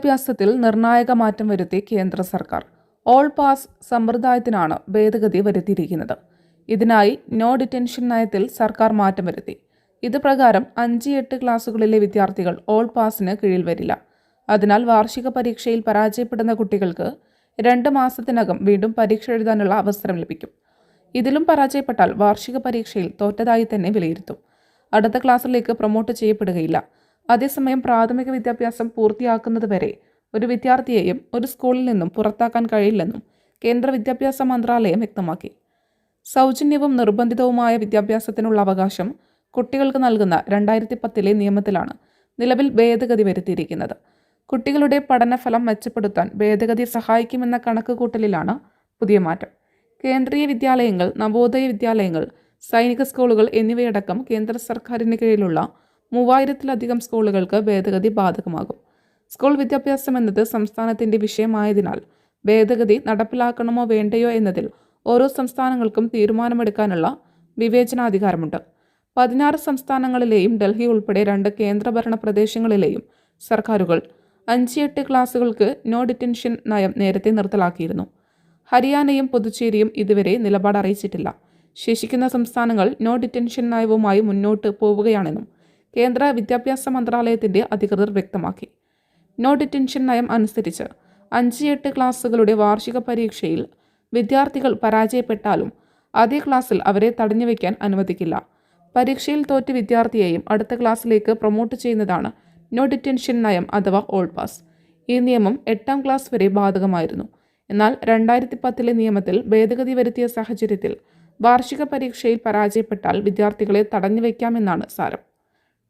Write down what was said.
വിദ്യാഭ്യാസത്തിൽ നിർണായക മാറ്റം വരുത്തി കേന്ദ്ര സർക്കാർ. ഓൾ പാസ് സമ്പ്രദായത്തിനാണ് ഭേദഗതി വരുത്തിയിരിക്കുന്നത്. ഇതിനായി നോ ഡിറ്റൻഷൻ നയത്തിൽ സർക്കാർ മാറ്റം വരുത്തി. ഇത് പ്രകാരം അഞ്ച് എട്ട് ക്ലാസ്സുകളിലെ വിദ്യാർത്ഥികൾ ഓൾ പാസിന് കീഴിൽ വരില്ല. അതിനാൽ വാർഷിക പരീക്ഷയിൽ പരാജയപ്പെടുന്ന കുട്ടികൾക്ക് രണ്ട് മാസത്തിനകം വീണ്ടും പരീക്ഷ എഴുതാനുള്ള അവസരം ലഭിക്കും. ഇതിലും പരാജയപ്പെട്ടാൽ വാർഷിക പരീക്ഷയിൽ തോറ്റതായി തന്നെ വിലയിരുത്തും. അടുത്ത ക്ലാസ്സിലേക്ക് പ്രൊമോട്ട് ചെയ്യപ്പെടുകയില്ല. അതേസമയം പ്രാഥമിക വിദ്യാഭ്യാസം പൂർത്തിയാക്കുന്നത് വരെ ഒരു വിദ്യാർത്ഥിയെയും ഒരു സ്കൂളിൽ നിന്നും പുറത്താക്കാൻ കഴിയില്ലെന്നും കേന്ദ്ര വിദ്യാഭ്യാസ മന്ത്രാലയം വ്യക്തമാക്കി. സൗജന്യവും നിർബന്ധിതവുമായ വിദ്യാഭ്യാസത്തിനുള്ള അവകാശം കുട്ടികൾക്ക് നൽകുന്ന രണ്ടായിരത്തി പത്തിലെ നിയമത്തിലാണ് നിലവിൽ ഭേദഗതി വരുത്തിയിരിക്കുന്നത്. കുട്ടികളുടെ പഠനഫലം മെച്ചപ്പെടുത്താൻ ഭേദഗതി സഹായിക്കുമെന്ന കണക്കുകൂട്ടലിലാണ് പുതിയ മാറ്റം. കേന്ദ്രീയ വിദ്യാലയങ്ങൾ നവോദയ വിദ്യാലയങ്ങൾ സൈനിക സ്കൂളുകൾ എന്നിവയടക്കം കേന്ദ്ര സർക്കാരിന് കീഴിലുള്ള മൂവായിരത്തിലധികം സ്കൂളുകൾക്ക് ഭേദഗതി ബാധകമാകും. സ്കൂൾ വിദ്യാഭ്യാസം എന്നത് സംസ്ഥാനത്തിന്റെ വിഷയമായതിനാൽ ഭേദഗതി നടപ്പിലാക്കണമോ വേണ്ടയോ എന്നതിൽ ഓരോ സംസ്ഥാനങ്ങൾക്കും തീരുമാനമെടുക്കാനുള്ള വിവേചനാധികാരമുണ്ട്. പതിനാറ് സംസ്ഥാനങ്ങളിലെയും ഡൽഹി ഉൾപ്പെടെ രണ്ട് കേന്ദ്രഭരണ പ്രദേശങ്ങളിലെയും സർക്കാരുകൾ അഞ്ച് എട്ട് ക്ലാസുകൾക്ക് നോ ഡിറ്റൻഷൻ നയം നേരത്തെ നിർത്തലാക്കിയിരുന്നു. ഹരിയാനയും പുതുച്ചേരിയും ഇതുവരെ നിലപാട് അറിയിച്ചിട്ടില്ല. ശേഷിക്കുന്ന സംസ്ഥാനങ്ങൾ നോ ഡിറ്റൻഷൻ നയവുമായി മുന്നോട്ട് പോവുകയാണെന്നും കേന്ദ്ര വിദ്യാഭ്യാസ മന്ത്രാലയത്തിന്റെ അധികൃതർ വ്യക്തമാക്കി. നോ ഡിറ്റൻഷൻ നയം അനുസരിച്ച് അഞ്ച് എട്ട് ക്ലാസ്സുകളുടെ വാർഷിക പരീക്ഷയിൽ വിദ്യാർത്ഥികൾ പരാജയപ്പെട്ടാലും അതേ ക്ലാസ്സിൽ അവരെ തടഞ്ഞു വയ്ക്കാൻ അനുവദിക്കില്ല. പരീക്ഷയിൽ തോറ്റ വിദ്യാർത്ഥിയെയും അടുത്ത ക്ലാസ്സിലേക്ക് പ്രൊമോട്ട് ചെയ്യുന്നതാണ് നോ ഡിറ്റൻഷൻ നയം അഥവാ ഓൾ പാസ്. ഈ നിയമം എട്ടാം ക്ലാസ് വരെ ബാധകമായിരുന്നു. എന്നാൽ രണ്ടായിരത്തി പത്തിലെ നിയമത്തിൽ ഭേദഗതി വരുത്തിയ സാഹചര്യത്തിൽ വാർഷിക പരീക്ഷയിൽ പരാജയപ്പെട്ടാൽ വിദ്യാർത്ഥികളെ തടഞ്ഞു വയ്ക്കാമെന്നാണ് സാരം.